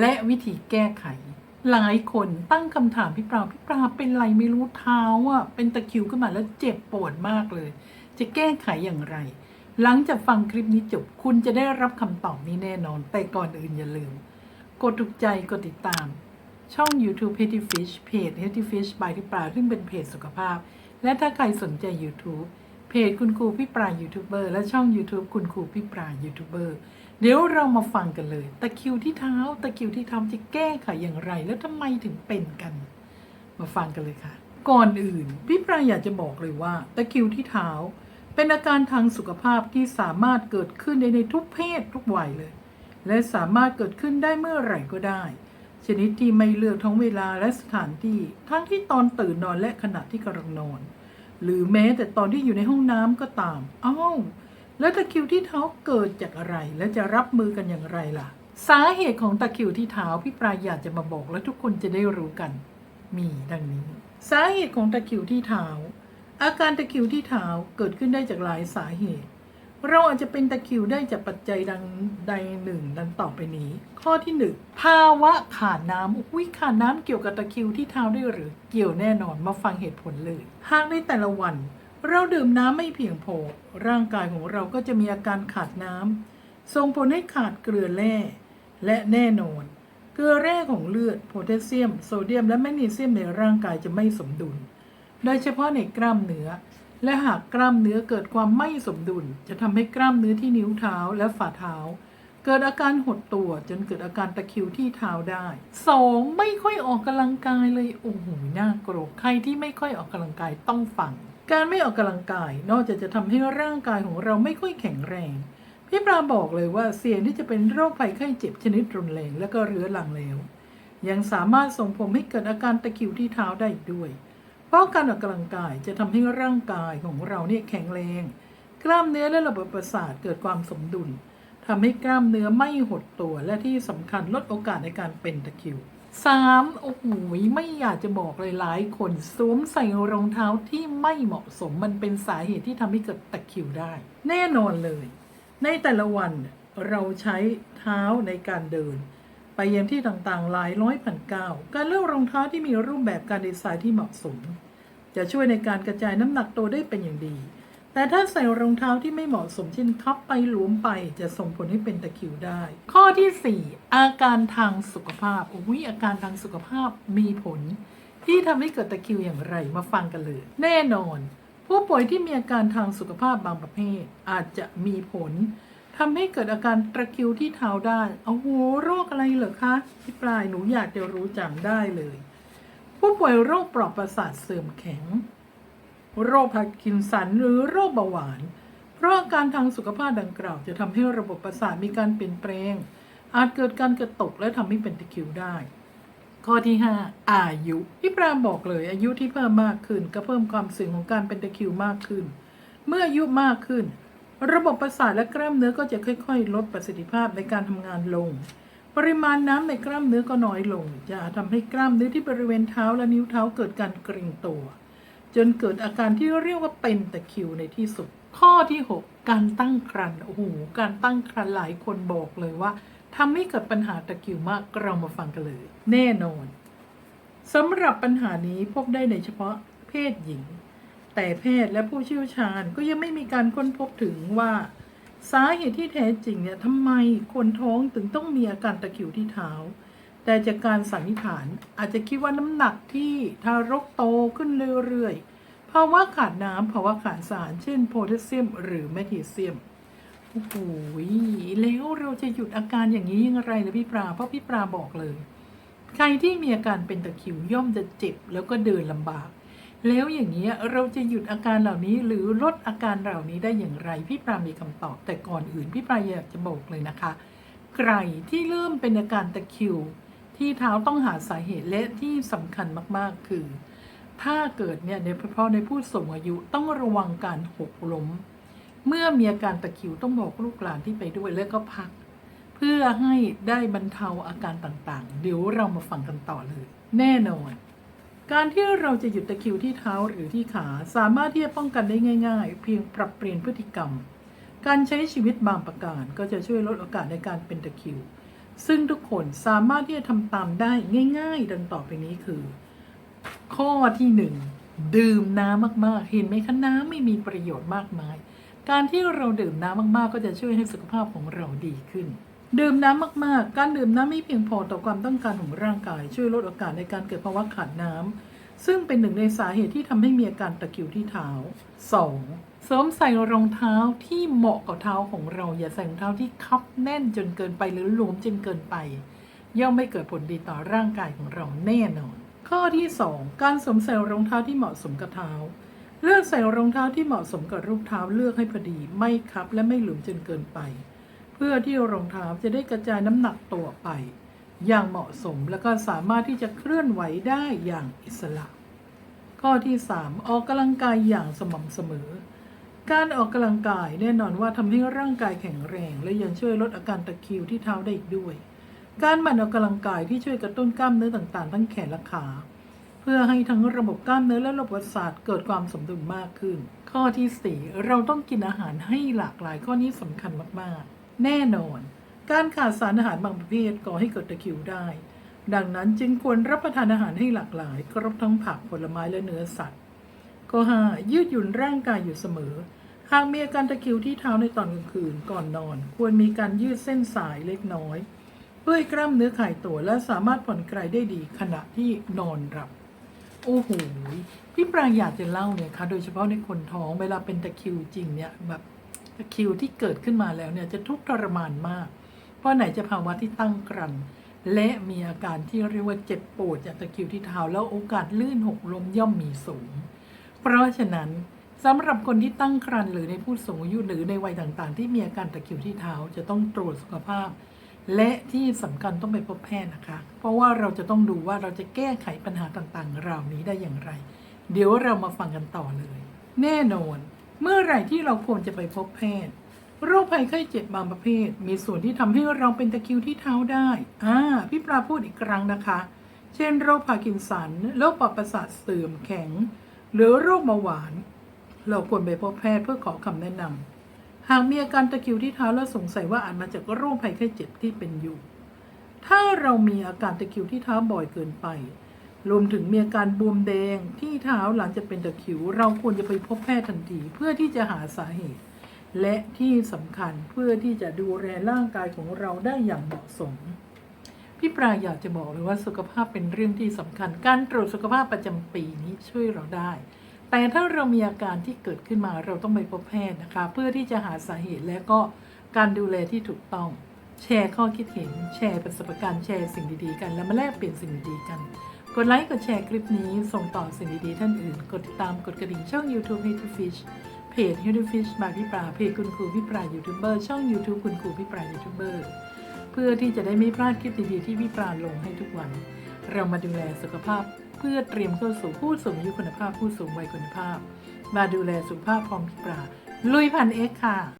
และวิธีแก้ไข หลายคนตั้งคำถามพี่ปราพี่ปราเป็นไรไม่รู้เท้าอะเป็นตะคิวขึ้นมาแล้วเจ็บปวดมากเลย จะแก้ไขอย่างไร หลังจากฟังคลิปนี้จบคุณจะได้รับคำตอบนี้แน่นอน แต่ก่อนอื่นอย่าลืม กดถูกใจกดติดตาม ช่อง YouTube Healthy Fish เพจ Healthy Fish by พี่ปราซึ่งเป็นเพจสุขภาพ และถ้าใครสนใจ YouTube จคุณครูพี่ปรายูทูบเบอร์และช่อง YouTube คุณครูพี่ปรายูทูบเบอร์เดี๋ยวเรามาฟังกันเลย ตะคิวที่เท้า ตะคิวที่ทำจะแก้ไขอย่างไร แล้วทำไมถึงเป็นกัน มาฟังกันเลยค่ะ ก่อนอื่น พี่ปราอยากจะบอกเลยว่า ตะคิวที่เท้า เป็นอาการทางสุขภาพที่สามารถเกิดขึ้นได้ในทุกเพศทุกวัยเลย และสามารถเกิดขึ้นได้เมื่อไหร่ก็ได้ ชนิดที่ไม่เลือกทั้งเวลาและสถานที่ ทั้งที่ตอนตื่นนอนและขณะที่กำลังนอน หรือแม้แต่ตอนที่อยู่ในห้องน้ำก็ตามอ้าวแล้วตะคิวที่เท้าเกิดจากอะไร และจะรับมือกันอย่างไรล่ะ สาเหตุของตะคิวที่เท้าพี่ปลายอยากจะมาบอกและทุกคนจะได้รู้กัน มีดังนี้ สาเหตุของตะคิวที่เท้า อาการตะคิวที่เท้าเกิดขึ้นได้จากหลายสาเหตุ เราอาจจะเป็นตะคริวได้จากปัจจัยดังใดหนึ่งดังต่อไปนี้ ข้อที่หนึ่งภาวะขาดน้ำอุ้ยขาดน้ำเกี่ยวกับตะคริวที่เท้าได้หรือเกี่ยวแน่นอนมาฟังเหตุผลเลย หากในแต่ละวัน เราดื่มน้ำไม่เพียงพอ ร่างกายของเราก็จะมีอาการขาดน้ำส่งผลให้ขาดเกลือแร่และแน่นอน เกลือแร่ของเลือดโพแทสเซียม โซเดียม และแมกนีเซียมในร่างกายจะไม่สมดุล โดยเฉพาะในกล้ามเนื้อ และหากกล้ามเนื้อเกิดความไม่สมดุล จะทำให้กล้ามเนื้อที่นิ้วเท้าและฝ่าเท้า เกิดอาการหดตัวจนเกิดอาการตะคริวที่เท้าได้ 2. ไม่ค่อยออกกำลังกายเลยโอ้โหน่ากลัวใครที่ไม่ค่อยออกกำลังกายต้องฟัง การไม่ออกกำลังกายนอกจากจะทำให้ร่างกายของเราไม่ค่อยแข็งแรง พี่ปราบอกเลยว่าเสี่ยงที่จะเป็นโรคภัยไข้เจ็บชนิดรุนแรงและก็เรื้อรังแล้ว ยังสามารถส่งผลให้เกิดอาการตะคริวที่เท้าได้อีกด้วย เพราะการออกกำลังกายจะทำให้ร่างกายของเราเนี่ยแข็งแรง กล้ามเนื้อและระบบประสาทเกิดความสมดุลทำให้กล้ามเนื้อไม่หดตัวและที่สำคัญลดโอกาสในการเป็นตะคริว 3. โอ้โหไม่อยากจะบอกเลยหลายคนสวมใส่รองเท้าที่ไม่เหมาะสมมันเป็นสาเหตุที่ทำให้เกิดตะคริวได้ แน่นอนเลย ในแต่ละวันเราใช้เท้าในการเดิน ไปยังที่ต่างๆ หลายร้อยพันก้าวการเลือกรองเท้าที่มีรูปแบบการดีไซน์ที่เหมาะสม จะช่วยในการกระจายน้ำหนักตัวได้เป็นอย่างดี แต่ถ้าใส่รองเท้าที่ไม่เหมาะสมเช่นคับไปหลวมไปจะส่งผลให้เป็นตะคริวได้ ข้อที่ 4 อาการทางสุขภาพอุ้ยอาการทางสุขภาพมีผล ที่ทำให้เกิดตะคริวอย่างไรมาฟังกันเลย แน่นอน ผู้ป่วยที่มีอาการทางสุขภาพบางประเภท อาจจะมีผลทำให้เกิดอาการตะคริวที่เท้าได้โอ้โหโรคอะไรเหรอคะพี่ปลายหนูอยากจะรู้จังได้เลย ผู้ป่วยโรคปลอบประสาทเสื่อมแข็ง โรคพาร์กินสันหรือโรคเบาหวาน เพราะอาการทางสุขภาพดังกล่าว จะทำให้ระบบประสาทมีการเปลี่ยนแปลง อาจเกิดการกระตุกและทำให้เป็นตะคิวได้ ข้อที่ 5 อายุพี่ปรามบอกเลยอายุที่เพิ่มมากขึ้น ก็เพิ่มความเสี่ยงของการเป็นตะคิวมากขึ้น เมื่ออายุมากขึ้น ระบบประสาทและกล้ามเนื้อก็จะค่อย ๆ ลดประสิทธิภาพในการทำงานลง ปริมาณน้ำในกล้ามเนื้อก็น้อยลง จะทำให้กล้ามเนื้อที่บริเวณเท้าและนิ้วเท้าเกิดการเกร็งตัว จนเกิดอาการที่เรียกว่าเป็นตะคิวในที่สุด ข้อที่ 6 การตั้งครรภ์โอ้โหการตั้งครรภ์หลายคนบอกเลยว่าทำให้เกิดปัญหาตะคิวมากเรามาฟังกันเลย แน่นอนสำหรับปัญหานี้พบได้ในเฉพาะเพศหญิง แต่แพทย์และผู้เชี่ยวชาญก็ยังไม่มีการค้นพบถึงว่า สาเหตุที่แท้จริงเนี่ยทำไมคนท้องถึงต้องมีอาการตะคริวที่เท้า แต่จากการสันนิษฐานอาจจะคิดว่าน้ำหนักที่ทารกโตขึ้นเรื่อยๆ ภาวะขาดน้ำภาวะขาดสาร เช่นโพแทสเซียม หรือแมกนีเซียม โอ้โหแล้วเราจะหยุดอาการอย่างนี้ยังไงล่ะพี่ปลาเพราะพี่ปลาบอกเลย ใครที่มีอาการเป็นตะคริวย่อมจะเจ็บแล้วก็เดินลำบาก แล้วอย่างนี้เราจะหยุดอาการเหล่านี้หรือลดอาการเหล่านี้ได้อย่างไร พี่ปรามีคำตอบ แต่ก่อนอื่นพี่ปราอยากจะบอกเลยนะคะ ใครที่เริ่มเป็นอาการตะคิว ที่เท้าต้องหาสาเหตุและที่สำคัญมากๆคือ ถ้าเกิดเนี่ยในเฉพาะในผู้สูงอายุต้องระวังการหกล้ม เมื่อมีอาการตะคิวต้องบอกลูกหลานที่ไปด้วยแล้วก็พัก เพื่อให้ได้บรรเทาอาการต่างๆ เดี๋ยวเรามาฟังกันต่อเลย แน่นอน การที่เราจะหยุดตะคิวที่เท้าหรือที่ขาสามารถที่จะป้องกันได้ง่าย ๆ เพียงปรับเปลี่ยนพฤติกรรม การใช้ชีวิตบางประการ ก็จะช่วยลดโอกาสในการเป็นตะคิว ซึ่งทุกคนสามารถที่จะทำตามได้ง่าย ๆ ดังต่อไปนี้คือ ข้อที่หนึ่งดื่มน้ำมากๆ เห็นไหมคะน้ำไม่มีประโยชน์มากมาย การที่เราดื่มน้ำมากๆ ก็จะช่วยให้สุขภาพของเราดีขึ้น ดื่มน้ำมากๆ การดื่มน้ำไม่เพียงพอต่อความต้องการของร่างกาย ช่วยลดโอกาสในการเกิดภาวะขาดน้ำ ซึ่งเป็นหนึ่งในสาเหตุที่ทำให้มีอาการตะคริวที่เท้า 2. สวมใส่รองเท้าที่เหมาะกับเท้าของเรา อย่าใส่รองเท้าที่คับแน่นจนเกินไปหรือหลวมจนเกินไป ย่อมไม่เกิดผลดีต่อร่างกายของเราแน่นอน ข้อที่ 2 การสวมใส่รองเท้าที่เหมาะสมกับเท้า เลือกใส่รองเท้าที่เหมาะสมกับรูปเท้าเลือกให้พอดี ไม่คับและไม่หลวมจนเกินไป เพื่อที่รองเท้าจะได้กระจายน้ำหนักตัวไป อย่างเหมาะสมแล้วก็สามารถที่จะเคลื่อนไหวได้อย่างอิสระ ข้อที่ 3 ออกกำลังกายอย่างสม่ำเสมอ การออกกำลังกายแน่นอนว่าทำให้ร่างกายแข็งแรง และยังช่วยลดอาการตะคริวที่เท้าได้อีกด้วย การหมั่นออกกำลังกายที่ช่วยกระตุ้นกล้ามเนื้อต่างๆ ทั้งแขนและขาเพื่อให้ทั้งระบบกล้ามเนื้อและระบบประสาทเกิดความสมดุลมากขึ้น ข้อที่ 4 เราต้องกินอาหารให้หลากหลายข้อนี้สำคัญมาก ๆ แน่นอน การขาดสารอาหารบางประเภทก่อให้เกิดตะคริวได้ ดังนั้นจึงควรรับประทานอาหารให้หลากหลาย ครบทั้งผักผลไม้และเนื้อสัตว์ข้อ5ยืดหยุ่นร่างกายอยู่เสมอ หากมีอาการตะคริวที่เท้าในตอนกลางคืนก่อนนอน ควรมีการยืดเส้นสายเล็กน้อย เพื่อให้กล้ามเนื้อคลายตัวและสามารถผ่อนคลายได้ดีขณะที่นอนหลับโอ้โหพี่ปรางอยากจะเล่าเนี่ยค่ะโดยเฉพาะในคนท้องเวลาเป็นตะคริวจริงเนี่ยแบบ ตะคิวที่เกิดขึ้นมาแล้วเนี่ยจะทุกข์ทรมานมาก เพราะไหนจะภาวะที่ตั้งครรภ์และมีอาการที่เรียกว่าเจ็บปวดจากตะคิวที่เท้าแล้วโอกาสลื่นหกล้มย่อมมีสูง เพราะฉะนั้นสำหรับคนที่ตั้งครรภ์หรือในผู้สูงอายุหรือในวัยต่างๆ ที่มีอาการตะคิวที่เท้าจะต้องตรวจสุขภาพ และที่สำคัญต้องไปพบแพทย์นะคะ เพราะว่าเราจะต้องดูว่าเราจะแก้ไขปัญหาต่างๆเหล่านี้ได้อย่างไร เดี๋ยวเรามาฟังกันต่อเลย แน่นอน เมื่อไหร่ที่เราควรจะไปพบแพทย์ โรคภัยไข้เจ็บบางประเภท มีส่วนที่ทำให้เราเป็นตะคริวที่เท้าได้ อ่า พี่ปลาพูดอีกครั้งนะคะ เช่น โรคพาร์กินสัน โรคปอดประสาทเสื่อมแข็ง หรือโรคเบาหวาน เราควรไปพบแพทย์เพื่อขอคำแนะนำหากมีอาการตะคริวที่เท้าแล้วสงสัยว่าอาจมาจากโรคภัยไข้เจ็บที่เป็นอยู่ ถ้าเรามีอาการตะคริวที่เท้าบ่อยเกินไป รวมถึงมีอาการบวมแดงที่เท้าหลังจากเป็นตะคิว เราควรจะไปพบแพทย์ทันทีเพื่อที่จะหาสาเหตุ และที่สำคัญเพื่อที่จะดูแลร่างกายของเราได้อย่างเหมาะสม พี่ปราอยากจะบอกเลยว่าสุขภาพเป็นเรื่องที่สำคัญ การตรวจสุขภาพประจำปีนี้ช่วยเราได้ แต่ถ้าเรามีอาการที่เกิดขึ้นมาเราต้องไปพบแพทย์นะคะ เพื่อที่จะหาสาเหตุและก็การดูแลที่ถูกต้อง แชร์ข้อคิดเห็น แชร์ประสบการณ์แชร์สิ่งดีๆ กัน แล้วมาแลกเปลี่ยนสิ่งดีๆกัน กดไลค์กดแชร์คลิปนี้ส่งต่อสิ่งดีๆท่านอื่น กดติดตามกดกระดิ่งช่อง YouTube h e a t y Fish เพจ h e a t y Fish บายพี่ปลาเพจคุณครูพี่ปลายูทูบเบอร์ช่อง YouTube คุณครูพี่ปลายูทูบเบอร์เพื่อที่จะได้ไม่พลาดคลิปดีๆที่พี่ปลาลงให้ทุกวัน เรามาดูแลสุขภาพ เพื่อเตรียมเข้าสู่ผู้สูงอายุคุณภาพผู้สูงวัยคุณภาพ มาดูแลสุขภาพพร้อมพี่ปลาลุยพันเอ็กค่ะ